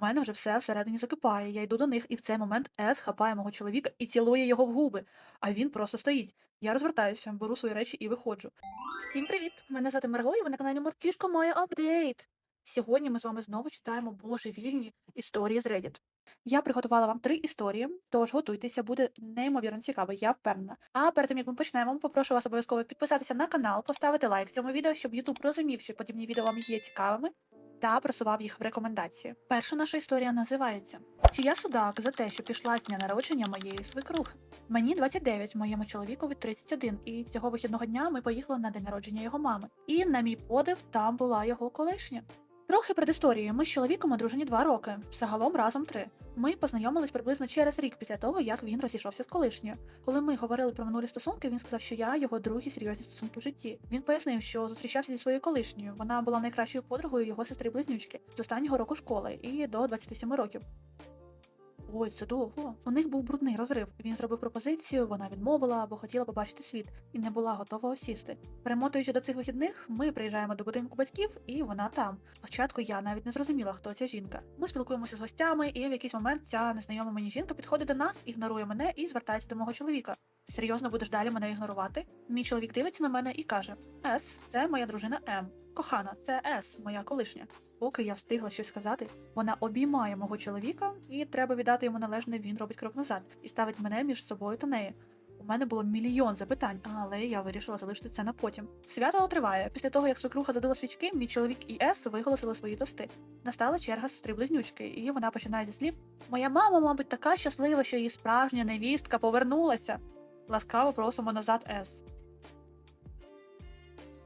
У мене вже все всередині закипає. Я йду до них, і в цей момент Ес хапає мого чоловіка і цілує його в губи. А він просто стоїть. Я розвертаюся, беру свої речі і виходжу. Всім привіт! Мене звати Марго, і ви на каналі Моркішко має апдейт. Сьогодні ми з вами знову читаємо божевільні історії з Reddit. Я приготувала вам три історії, тож готуйтеся, буде неймовірно цікаво, я впевнена. А перед тим як ми почнемо, попрошу вас обов'язково підписатися на канал, поставити лайк цьому відео, щоб YouTube розумів, що подібні відео вам є цікавими, та просував їх в рекомендації. Перша наша історія називається Чи я судак за те, що пішла з дня народження моєї свекрухи? Мені 29, моєму чоловікові 31, і цього вихідного дня ми поїхали на день народження його мами. І на мій подив там була його колишня. Трохи предісторії. Ми з чоловіком одружені два роки, загалом разом три. Ми познайомились приблизно через рік після того, як він розійшовся з колишньою. Коли ми говорили про минулі стосунки, він сказав, що я його другі серйозні стосунки в житті. Він пояснив, що зустрічався зі своєю колишньою. Вона була найкращою подругою його сестри близнючки з останнього року школи і до 27 років. Ой, це довго. У них був брудний розрив. Він зробив пропозицію, вона відмовила, бо хотіла побачити світ і не була готова осісти. Перемотуючи до цих вихідних, ми приїжджаємо до будинку батьків, і вона там. Спочатку я навіть не зрозуміла, хто ця жінка. Ми спілкуємося з гостями, і в якийсь момент ця незнайома мені жінка підходить до нас, ігнорує мене і звертається до мого чоловіка. Серйозно будеш далі мене ігнорувати? Мій чоловік дивиться на мене і каже: Ес, це моя дружина М. Кохана, це Ес, моя колишня. Поки я встигла щось сказати, вона обіймає мого чоловіка, і треба віддати йому належне, він робить крок назад і ставить мене між собою та нею. У мене було мільйон запитань, але я вирішила залишити це на потім. Свято триває. Після того, як свекруха задала свічки, мій чоловік і Ес виголосили свої тости. Настала черга сестри близнючки, і вона починає зі слів: Моя мама, мабуть, така щаслива, що її справжня невістка повернулася. Ласкаво просимо назад Ес.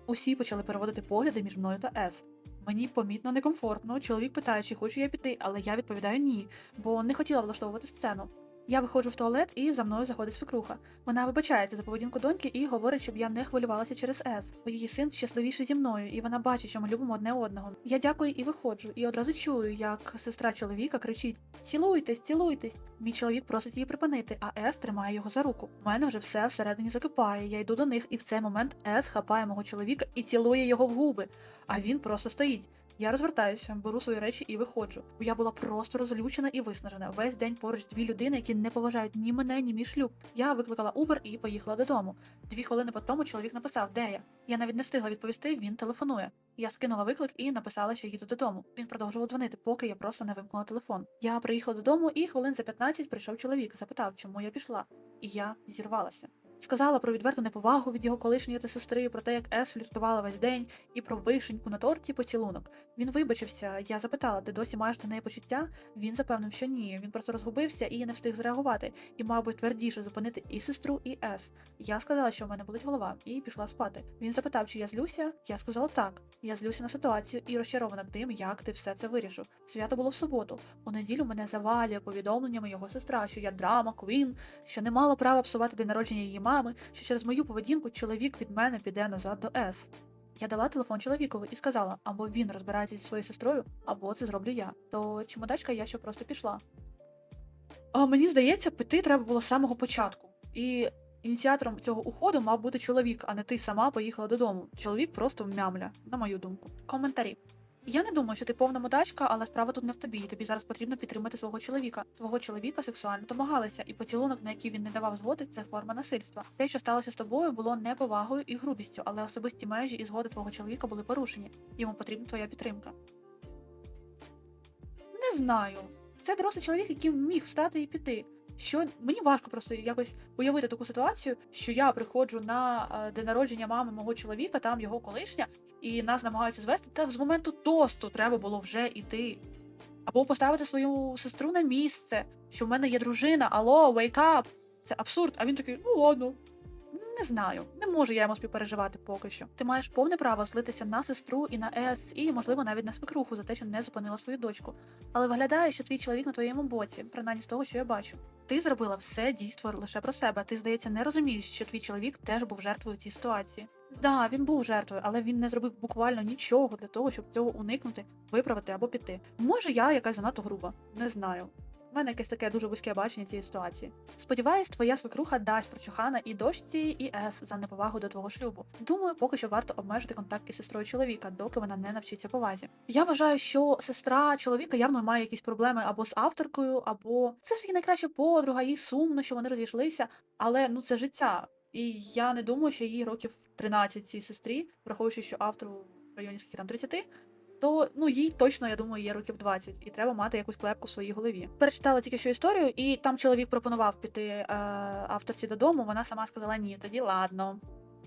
Усі почали переводити погляди між мною та Ес. Мені помітно некомфортно. Чоловік питає, чи хочу я піти, але я відповідаю ні, бо не хотіла влаштовувати сцену. Я виходжу в туалет і за мною заходить свекруха. Вона вибачається за поведінку доньки і говорить, щоб я не хвилювалася через Ес, бо її син щасливіший зі мною, і вона бачить, що ми любимо одне одного. Я дякую і виходжу, і одразу чую, як сестра чоловіка кричить: Цілуйтесь, цілуйтесь. Мій чоловік просить її припинити, а Ес тримає його за руку. У мене вже все всередині закипає. Я йду до них, і в цей момент Ес хапає мого чоловіка і цілує його в губи, а він просто стоїть. Я розвертаюся, беру свої речі і виходжу. Бо я була просто розлючена і виснажена. Весь день поруч дві людини, які не поважають ні мене, ні мій шлюб. Я викликала Uber і поїхала додому. Дві хвилини по тому чоловік написав, де я. Я навіть не встигла відповісти, він телефонує. Я скинула виклик і написала, що їду додому. Він продовжував дзвонити, поки я просто не вимкнула телефон. Я приїхала додому, і хвилин за 15 прийшов чоловік, запитав, чому я пішла. І я зірвалася. Сказала про відверту неповагу від його колишньої та сестри, про те, як Ес фліртувала весь день, і про вишеньку на торті поцілунок. Він вибачився. Я запитала, ти досі маєш до неї почуття? Він запевнив, що ні. Він просто розгубився і не встиг зреагувати, і би твердіше зупинити і сестру, і Ес. Я сказала, що в мене болить голова, і пішла спати. Він запитав, чи я злюся. Я сказала так. Я злюся на ситуацію і розчарована тим, як ти все це вирішив. Свято було в суботу. У неділю мене завалює повідомленнями його сестра, що я драма, квін, що не мала права псувати день народження її мами, що через мою поведінку чоловік від мене піде назад до Ес. Я дала телефон чоловікові і сказала, або він розбирається зі своєю сестрою, або це зроблю я. То чомодачка я ще просто пішла. А мені здається, піти треба було з самого початку. І ініціатором цього уходу мав бути чоловік, а не ти сама поїхала додому. Чоловік просто мямля, на мою думку. Коментарі. Я не думаю, що ти повна мудачка, але справа тут не в тобі. Тобі зараз потрібно підтримати свого чоловіка. Твого чоловіка сексуально домагалися, і поцілунок, на який він не давав згоди, це форма насильства. Те, що сталося з тобою, було не повагою і грубістю, але особисті межі і згоди твого чоловіка були порушені. Йому потрібна твоя підтримка. Не знаю. Це дорослий чоловік, який міг встати і піти. Що мені важко просто якось уявити таку ситуацію, що я приходжу на е, день народження мами мого чоловіка, там його колишня, і нас намагаються звести. Та з моменту тосту треба було вже йти. Або поставити свою сестру на місце, що в мене є дружина, алло, wake up. Це абсурд. А він такий, ну ладно. Не знаю, не можу я йому співпереживати поки що. Ти маєш повне право злитися на сестру і на Ес, і, можливо, навіть на свекруху за те, що не зупинила свою дочку. Але виглядає, що твій чоловік на твоєму боці, принаймні з того, що я бачу. Ти зробила все дійство лише про себе. Ти, здається, не розумієш, що твій чоловік теж був жертвою цій ситуації. Да, він був жертвою, але він не зробив буквально нічого для того, щоб цього уникнути, виправити або піти. Може, я якась занадто груба, не знаю. У мене якесь таке дуже вузьке бачення цієї ситуації. Сподіваюсь, твоя свекруха дасть прочухана і дочці, і Ес за неповагу до твого шлюбу. Думаю, поки що варто обмежити контакт із сестрою чоловіка, доки вона не навчиться повазі. Я вважаю, що сестра чоловіка явно має якісь проблеми або з авторкою, або це ж її найкраща подруга, їй сумно, що вони розійшлися, але ну це життя. І я не думаю, що їй років 13 цій сестрі, враховуючи, що автору в районі скільки там 30, то ну їй точно, я думаю, є років 20, і треба мати якусь клепку в своїй голові. Перечитала тільки що історію, і там чоловік пропонував піти е, авторці додому. Вона сама сказала ні, тоді ладно.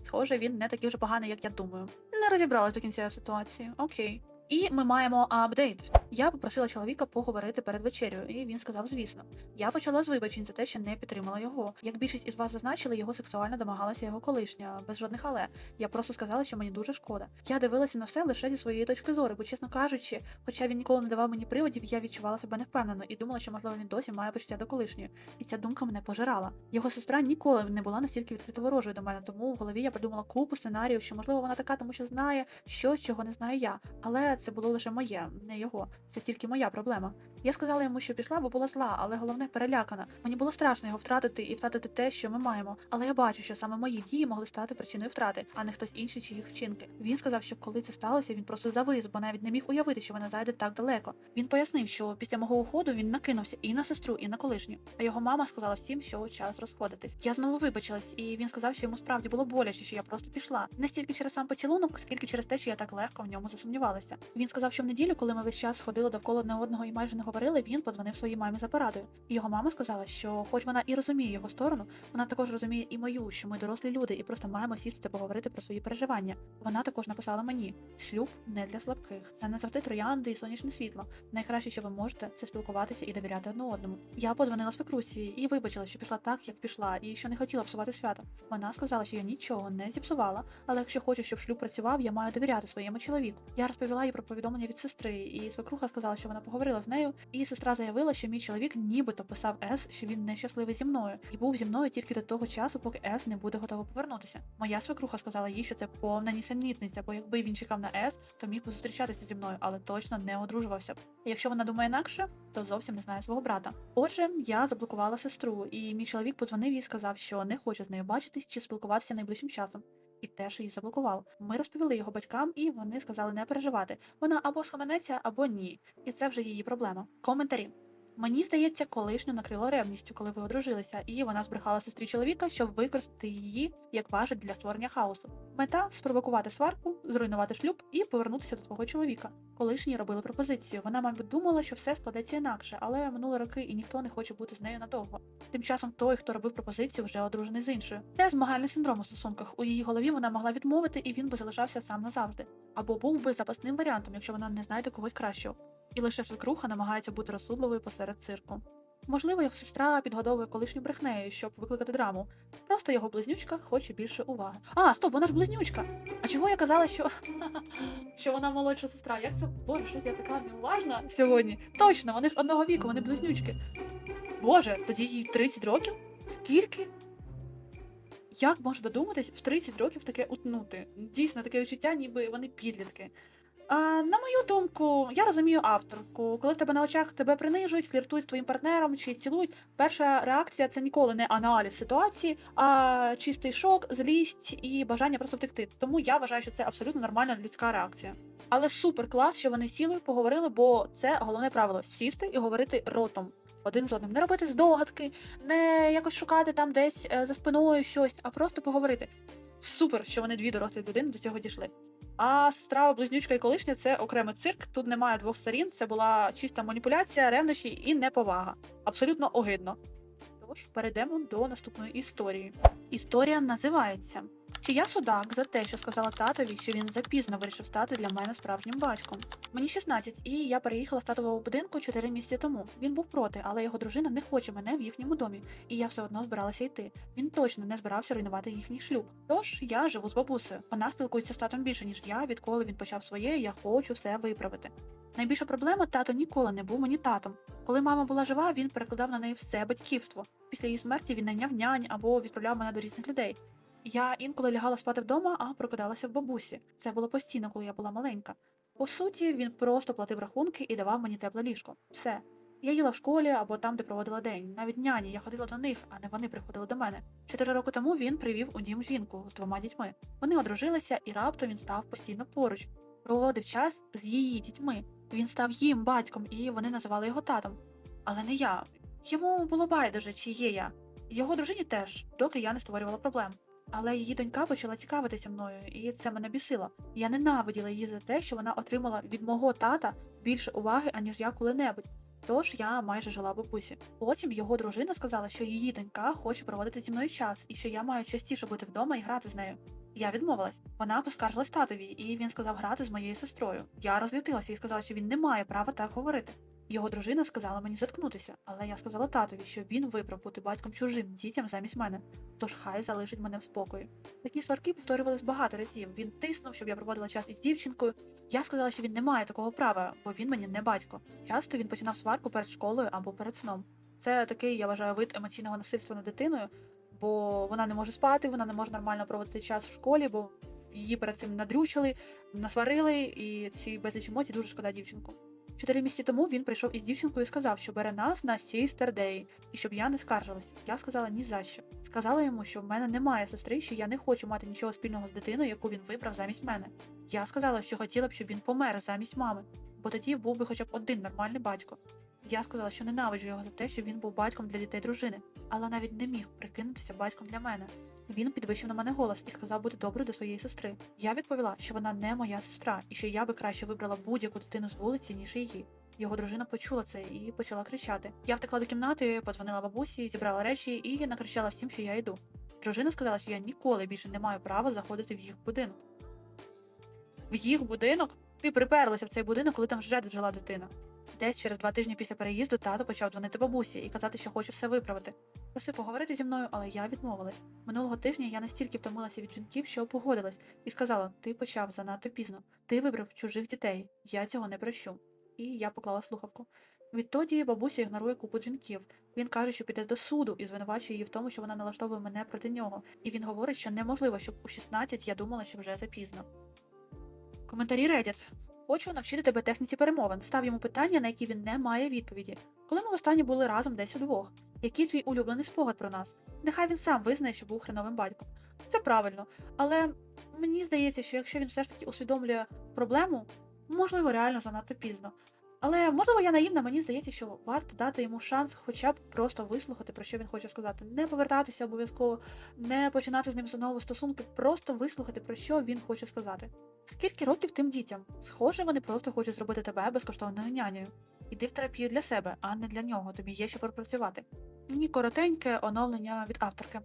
Схоже, він не такий вже поганий, як я думаю. Не розібралась до кінця ситуації. Окей. І ми маємо апдейт. Я попросила чоловіка поговорити перед вечерею, і він сказав, звісно. Я почала з вибачень за те, що не підтримала його. Як більшість із вас зазначили, його сексуально домагалася його колишня, без жодних але. Я просто сказала, що мені дуже шкода. Я дивилася на все лише зі своєї точки зору, бо, чесно кажучи, хоча він ніколи не давав мені приводів, я відчувала себе невпевнено і думала, що можливо він досі має почуття до колишньої. І ця думка мене пожирала. Його сестра ніколи не була настільки відкрито ворожою до мене, тому в голові я придумала купу сценаріїв, що можливо вона така, тому що знає щось, чого не знаю я. Але це було лише моє, не його. Це тільки моя проблема. Я сказала йому, що пішла, бо була зла, але головне перелякана. Мені було страшно його втратити і втратити те, що ми маємо. Але я бачу, що саме мої дії могли стати причиною втрати, а не хтось інший чи їх вчинки. Він сказав, що коли це сталося, він просто завис, бо навіть не міг уявити, що вона зайде так далеко. Він пояснив, що після мого уходу він накинувся і на сестру, і на колишню. А його мама сказала всім, що час розходитись. Я знову вибачилась, і він сказав, що йому справді було боляче, що я просто пішла. Не стільки через сам поцілунок, скільки через те, що я так легко в ньому засумнівалася. Він сказав, що в неділю, коли ми весь час ходили довкола одне одного і майже не говорили, він подзвонив своїй мамі за порадою. І його мама сказала, що, хоч вона і розуміє його сторону, вона також розуміє і мою, що ми дорослі люди, і просто маємо сісти та поговорити про свої переживання. Вона також написала мені: шлюб не для слабких. Це не завжди троянди і сонячне світло. Найкраще, що ви можете, це спілкуватися і довіряти одне одному. Я подзвонила свекрусі і вибачила, що пішла так, як пішла, і що не хотіла псувати свято. Вона сказала, що я нічого не зіпсувала, але якщо хочу, щоб шлюб працював, я маю довіряти своєму чоловіку. Я розповіла їй про повідомлення від сестри, і свекруха сказала, що вона поговорила з нею, і сестра заявила, що мій чоловік нібито писав Ес, що він нещасливий зі мною, і був зі мною тільки до того часу, поки Ес не буде готова повернутися. Моя свекруха сказала їй, що це повна нісенітниця, бо якби він чекав на Ес, то міг би зустрічатися зі мною, але точно не одружувався б. Якщо вона думає інакше, то зовсім не знає свого брата. Отже, я заблокувала сестру, і мій чоловік подзвонив і сказав, що не хоче з нею бачитись чи спілкуватися найближчим часом. І теж її заблокував. Ми розповіли його батькам, і вони сказали не переживати. Вона або схаменеться, або ні. І це вже її проблема. Коментарі. Мені здається, колишню накрило ревністю, коли ви одружилися, і вона збрехала сестрі чоловіка, щоб використати її як важить для створення хаосу. Мета спровокувати сварку, зруйнувати шлюб і повернутися до твого чоловіка. Колишні робили пропозицію. Вона, мабуть, думала, що все складеться інакше, але минули роки і ніхто не хоче бути з нею надовго. Тим часом той, хто робив пропозицію, вже одружений з іншою. Це змагальний синдром у стосунках. У її голові вона могла відмовити, і він би залишався сам назавжди. Або був би запасним варіантом, якщо вона не знайде когось кращого. І лише свекруха намагається бути розсудливою посеред цирку. Можливо, його сестра підгодовує колишню брехнею, щоб викликати драму. Просто його близнючка хоче більше уваги. А, стоп, вона ж близнючка. А чого я казала, що що вона молодша сестра? Як це боже, щось я така неуважна сьогодні? Точно, вони ж одного віку, вони близнючки. Боже, тоді їй 30 років? Скільки? Як можна додуматись в 30 років таке утнути? Дійсно, таке відчуття, ніби вони підлітки. А, на мою думку, я розумію авторку. Коли в тебе на очах тебе принижують, фліртують з твоїм партнером чи цілують, перша реакція це ніколи не аналіз ситуації, а чистий шок, злість і бажання просто втекти. Тому я вважаю, що це абсолютно нормальна людська реакція. Але супер клас, що вони сіли, поговорили, бо це головне правило сісти і говорити ротом. Один з одним, не робити здогадки, не якось шукати там десь е, за спиною щось, а просто поговорити. Супер, що вони дві дорослі людини до цього дійшли. А страва близнючка і колишня це окремий цирк. Тут немає двох сторін. Це була чиста маніпуляція, ревнощі і неповага. Абсолютно огидно. Тож перейдемо до наступної історії. Історія називається Чи я судак за те, що сказала татові, що він запізно вирішив стати для мене справжнім батьком. Мені 16, і я переїхала з татового будинку 4 місяці тому. Він був проти, але його дружина не хоче мене в їхньому домі, і я все одно збиралася йти. Він точно не збирався руйнувати їхній шлюб. Тож я живу з бабусею. Вона спілкується з татом більше, ніж я, відколи він почав своє, я хочу все виправити. Найбільша проблема тато ніколи не був мені татом. Коли мама була жива, він перекладав на неї все батьківство. Після її смерті він найняв нянь або відправляв мене до різних людей. Я інколи лягала спати вдома, а прокидалася в бабусі. Це було постійно, коли я була маленька. По суті, він просто платив рахунки і давав мені тепле ліжко. Все. Я їла в школі або там, де проводила день. Навіть няні, я ходила до них, а не вони приходили до мене. Чотири роки тому він привів у дім жінку з двома дітьми. Вони одружилися, і раптом він став постійно поруч. Проводив час з її дітьми. Він став їм батьком, і вони називали його татом. Але не я. Йому було байдуже, чи є я. Його дружині теж, доки я не створювала проблем. Але її донька почала цікавитися мною, і це мене бісило. Я ненавиділа її за те, що вона отримала від мого тата більше уваги, аніж я коли-небудь. Тож я майже жила бабусі. Потім його дружина сказала, що її донька хоче проводити зі мною час, і що я маю частіше бути вдома і грати з нею. Я відмовилась. Вона поскаржилась татові, і він сказав грати з моєю сестрою. Я розвітилася і сказала, що він не має права так говорити. Його дружина сказала мені заткнутися, але я сказала татові, що він вибрав бути батьком чужим дітям замість мене, тож хай залишить мене в спокої. Такі сварки повторювались багато разів. Він тиснув, щоб я проводила час із дівчинкою. Я сказала, що він не має такого права, бо він мені не батько. Часто він починав сварку перед школою або перед сном. Це такий, я вважаю, вид емоційного насильства над дитиною, бо вона не може спати, вона не може нормально проводити час в школі, бо її перед цим надрючили, насварили, і ці безліч емоцій дуже шкода дівчинку. Чотири місяці тому він прийшов із дівчинкою і сказав, що бере нас на Day, і щоб я не скаржилась. Я сказала ні за що. Сказала йому, що в мене немає сестри, що я не хочу мати нічого спільного з дитиною, яку він вибрав замість мене. Я сказала, що хотіла б, щоб він помер замість мами, бо тоді був би хоча б один нормальний батько. Я сказала, що ненавиджу його за те, що він був батьком для дітей дружини, але навіть не міг прикинутися батьком для мене. Він підвищив на мене голос і сказав бути доброю до своєї сестри. Я відповіла, що вона не моя сестра, і що я би краще вибрала будь-яку дитину з вулиці, ніж її. Його дружина почула це і почала кричати. Я втекла до кімнати, подзвонила бабусі, зібрала речі і накричала всім, що я йду. Дружина сказала, що я ніколи більше не маю права заходити в їх будинок. В їх будинок? Ти приперлася в цей будинок, коли там вже жила дитина. Десь через два тижні після переїзду тато почав дзвонити бабусі і казати, що хоче все виправити. Просив поговорити зі мною, але я відмовилась. Минулого тижня я настільки втомилася від жінків, що погодилась, і сказала: ти почав занадто пізно, ти вибрав чужих дітей, я цього не прощу. І я поклала слухавку. Відтоді бабуся ігнорує купу дзвінків. Він каже, що піде до суду і звинувачує її в тому, що вона налаштовує мене проти нього. І він говорить, що неможливо, щоб у 16 я думала, що вже запізно. Коментарі Reddit. Хочу навчити тебе техніці перемовин. Став йому питання, на які він не має відповіді. Коли ми востаннє були разом десь удвох? Який твій улюблений спогад про нас? Нехай він сам визнає, що був хреновим батьком. Це правильно, але мені здається, що якщо він все ж таки усвідомлює проблему, можливо, реально занадто пізно. Але можливо, я наївна, мені здається, що варто дати йому шанс хоча б просто вислухати, про що він хоче сказати. Не повертатися обов'язково, не починати з ним знову стосунки, просто вислухати, про що він хоче сказати. Скільки років тим дітям? Схоже, вони просто хочуть зробити тебе безкоштовною нянею. Іди в терапію для себе, а не для нього. Тобі є що пропрацювати. Ні, коротеньке оновлення від авторки.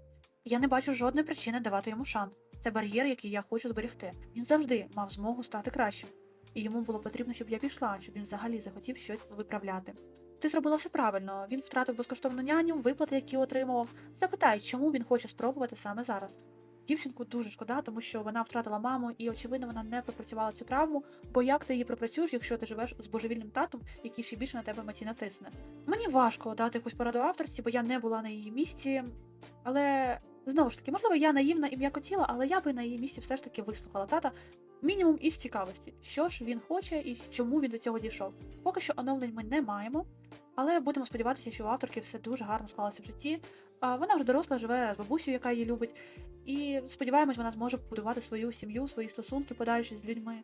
Я не бачу жодної причини давати йому шанс. Це бар'єр, який я хочу зберегти. Він завжди мав змогу стати кращим. І йому було потрібно, щоб я пішла, щоб він взагалі захотів щось виправляти. Ти зробила все правильно. Він втратив безкоштовну няню, виплати, які отримував. Запитай, чому він хоче спробувати саме зараз. Дівчинку дуже шкода, тому що вона втратила маму, і очевидно вона не пропрацювала цю травму. Бо як ти її пропрацюєш, якщо ти живеш з божевільним татом, який ще більше на тебе емоційно тисне? Мені важко дати якусь пораду авторці, бо я не була на її місці. Але знову ж таки, можливо, я наївна і м'якотіла, але я би на її місці все ж таки вислухала тата. Мінімум із цікавості, що ж він хоче і чому він до цього дійшов. Поки що оновлень ми не маємо, але будемо сподіватися, що у авторки все дуже гарно склалося в житті. Вона вже доросла, живе з бабусею, яка її любить, і сподіваємось, вона зможе побудувати свою сім'ю, свої стосунки подальші з людьми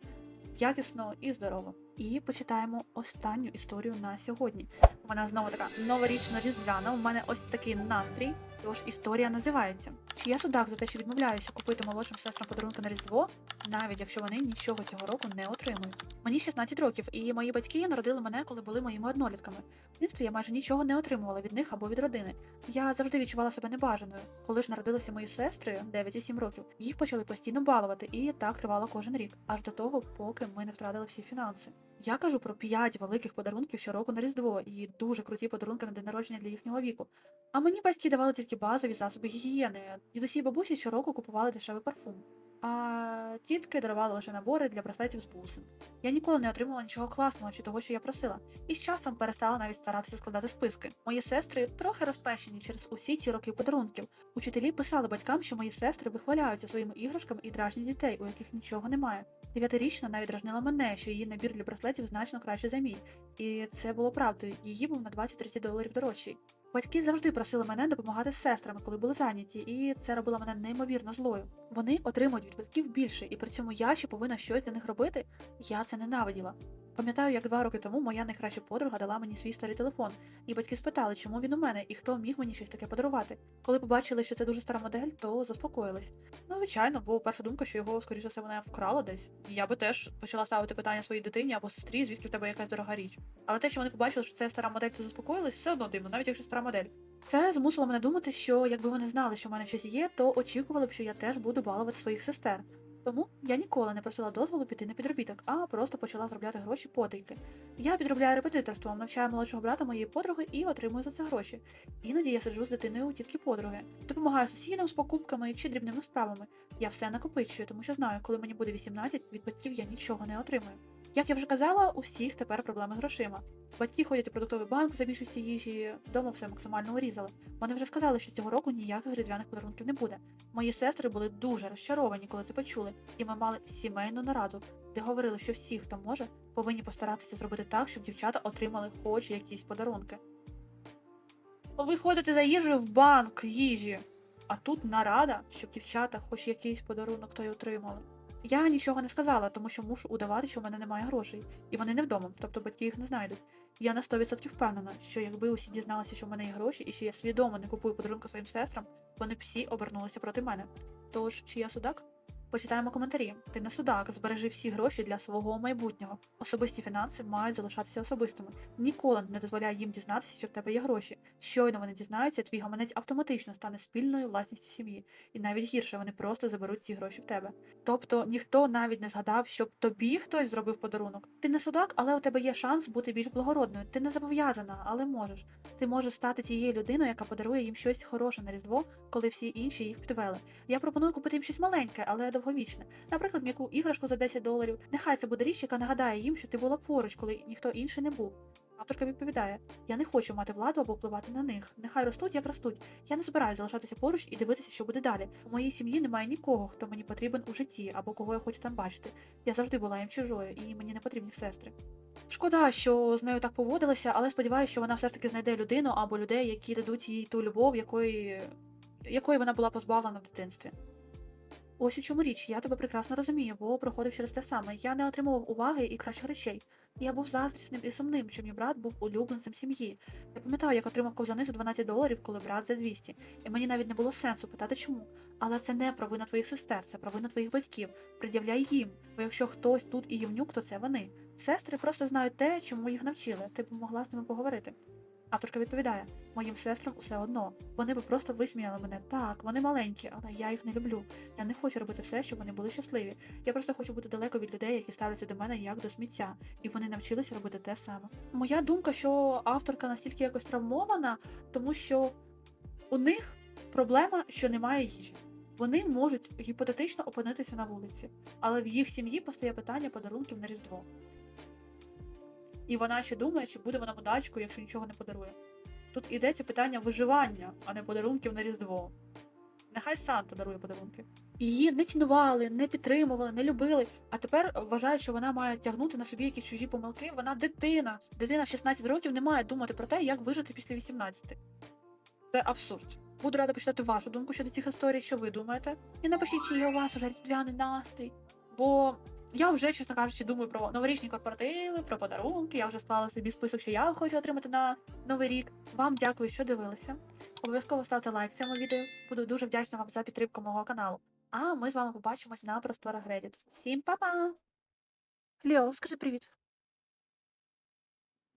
якісно і здорово. І почитаємо останню історію на сьогодні. Вона знову така новорічно різдвяна. У мене ось такий настрій. Тож історія називається: Чи я судак за те, що відмовляюся купити молодшим сестрам подарунки на Різдво, навіть якщо вони нічого цього року не отримують. Мені 16 років, і мої батьки народили мене, коли були моїми однолітками. В дитинстві я майже нічого не отримувала від них або від родини. Я завжди відчувала себе небажаною. Коли ж народилися мої сестри, 9 і 7 років, їх почали постійно балувати, і так тривало кожен рік, аж до того, поки ми не втратили всі фінанси. Я кажу про 5 великих подарунків щороку на Різдво і дуже круті подарунки на день народження для їхнього віку. А мені батьки давали тільки базові засоби гігієни. Дідусі і бабусі щороку купували дешевий парфум. А тітки дарували лише набори для браслетів з бусин. Я ніколи не отримала нічого класного чи того, що я просила, і з часом перестала навіть старатися складати списки. Мої сестри трохи розпещені через усі ці роки подарунків. Учителі писали батькам, що мої сестри вихваляються своїми іграшками і дражнять дітей, у яких нічого немає. Дев'ятирічна навіть дражнила мене, що її набір для браслетів значно краще за мій. І це було правдою. Її був на 20-30 доларів дорожчий. Батьки завжди просили мене допомагати з сестрами, коли були зайняті, і це робило мене неймовірно злою. Вони отримують від батьків більше, і при цьому я ще повинна щось для них робити. Я це ненавиділа. Пам'ятаю, як два роки тому моя найкраща подруга дала мені свій старий телефон, і батьки спитали, чому він у мене і хто міг мені щось таке подарувати. Коли побачили, що це дуже стара модель, то заспокоїлись. Ну, звичайно, бо перша думка, що його, скоріше все, вона вкрала десь. Я би теж почала ставити питання своїй дитині або сестрі, звідки в тебе якась дорога річ. Але те, що вони побачили, що це стара модель, то заспокоїлись, все одно дивно, навіть якщо стара модель. Це змусило мене думати, що якби вони знали, що в мене щось є, то очікували б, що я теж буду балувати своїх сестер. Тому я ніколи не просила дозволу піти на підробіток, а просто почала заробляти гроші потайки. Я підробляю репетиторством, навчаю молодшого брата моєї подруги і отримую за це гроші. Іноді я сиджу з дитиною у тітки подруги, допомагаю сусідам з покупками чи дрібними справами. Я все накопичую, тому що знаю, коли мені буде 18, від батьків я нічого не отримую. Як я вже казала, у всіх тепер проблеми з грошима. Батьки ходять у продуктовий банк за більшості їжі, вдома все максимально урізали. Вони вже сказали, що цього року ніяких різдвяних подарунків не буде. Мої сестри були дуже розчаровані, коли це почули, і ми мали сімейну нараду, де говорили, що всі, хто може, повинні постаратися зробити так, щоб дівчата отримали хоч якісь подарунки. Ви ходите за їжею в банк їжі, а тут нарада, щоб дівчата хоч якийсь подарунок то й отримали. Я нічого не сказала, тому що мушу удавати, що в мене немає грошей, і вони не вдома, тобто батьки їх не знайдуть. Я на 100% впевнена, що якби усі дізналися, що в мене є гроші, і що я свідомо не купую подарунку своїм сестрам, вони всі обернулися проти мене. Тож, чи я судак? Почитаємо коментарі. Ти не судак, збережи всі гроші для свого майбутнього. Особисті фінанси мають залишатися особистими. Ніколи не дозволяй їм дізнатися, що в тебе є гроші. Щойно вони дізнаються, твій гаманець автоматично стане спільною власністю сім'ї, і навіть гірше вони просто заберуть ці гроші в тебе. Тобто ніхто навіть не згадав, щоб тобі хтось зробив подарунок. Ти не судак, але у тебе є шанс бути більш благородною. Ти не зобов'язана, але можеш. Ти можеш стати тією людиною, яка подарує їм щось хороше на різдво, коли всі інші їх підвели. Я пропоную купити їм щось маленьке, але довговічне. Наприклад, м'яку іграшку за 10 доларів. Нехай це буде річ, яка нагадає їм, що ти була поруч, коли ніхто інший не був. Авторка відповідає: Я не хочу мати владу або впливати на них. Нехай ростуть, як ростуть. Я не збираюся залишатися поруч і дивитися, що буде далі. У моїй сім'ї немає нікого, хто мені потрібен у житті або кого я хочу там бачити. Я завжди була їм чужою, і мені не потрібні сестри. Шкода, що з нею так поводилася, але сподіваюся, що вона все ж таки знайде людину або людей, які дадуть їй ту любов, якої, якої вона була позбавлена в дитинстві. Ось у чому річ, я тебе прекрасно розумію, бо проходив через те саме. Я не отримував уваги і кращих речей. Я був заздрісним і сумним, що мій брат був улюбленцем сім'ї. Я пам'ятаю, як отримав ковзани за 12 доларів, коли брат за 200, і мені навіть не було сенсу питати чому. Але це не провина твоїх сестер, це провина твоїх батьків. Пред'являй їм, бо якщо хтось тут і євнюк, то це вони. Сестри просто знають те, чому їх навчили. Ти б могла з ними поговорити. Авторка відповідає: моїм сестрам усе одно. Вони би просто висміяли мене. Так, вони маленькі, але я їх не люблю. Я не хочу робити все, щоб вони були щасливі. Я просто хочу бути далеко від людей, які ставляться до мене як до сміття, і вони навчилися робити те саме. Моя думка, що авторка настільки якось травмована, тому що у них проблема, що немає їжі. Вони можуть гіпотетично опинитися на вулиці, але в їх сім'ї постає питання подарунків на Різдво. І вона ще думає, чи буде вона мудачкою, якщо нічого не подарує. Тут ідеться питання виживання, а не подарунків на Різдво. Нехай Санта дарує подарунки. Її не цінували, не підтримували, не любили, а тепер вважають, що вона має тягнути на собі якісь чужі помилки. Вона дитина. Дитина в 16 років не має думати про те, як вижити після 18. Це абсурд. Буду рада почитати вашу думку щодо цих історій, що ви думаєте. І напишіть, чи є у вас уже різдвяний настрій. Бо я вже, чесно кажучи, думаю про новорічні корпоративи, про подарунки. Я вже склала собі список, що я хочу отримати на новий рік. Вам дякую, що дивилися. Обов'язково ставте лайк цьому відео. Буду дуже вдячна вам за підтримку мого каналу. А ми з вами побачимось на просторах Reddit. Всім па-па! Лео, скажи привіт.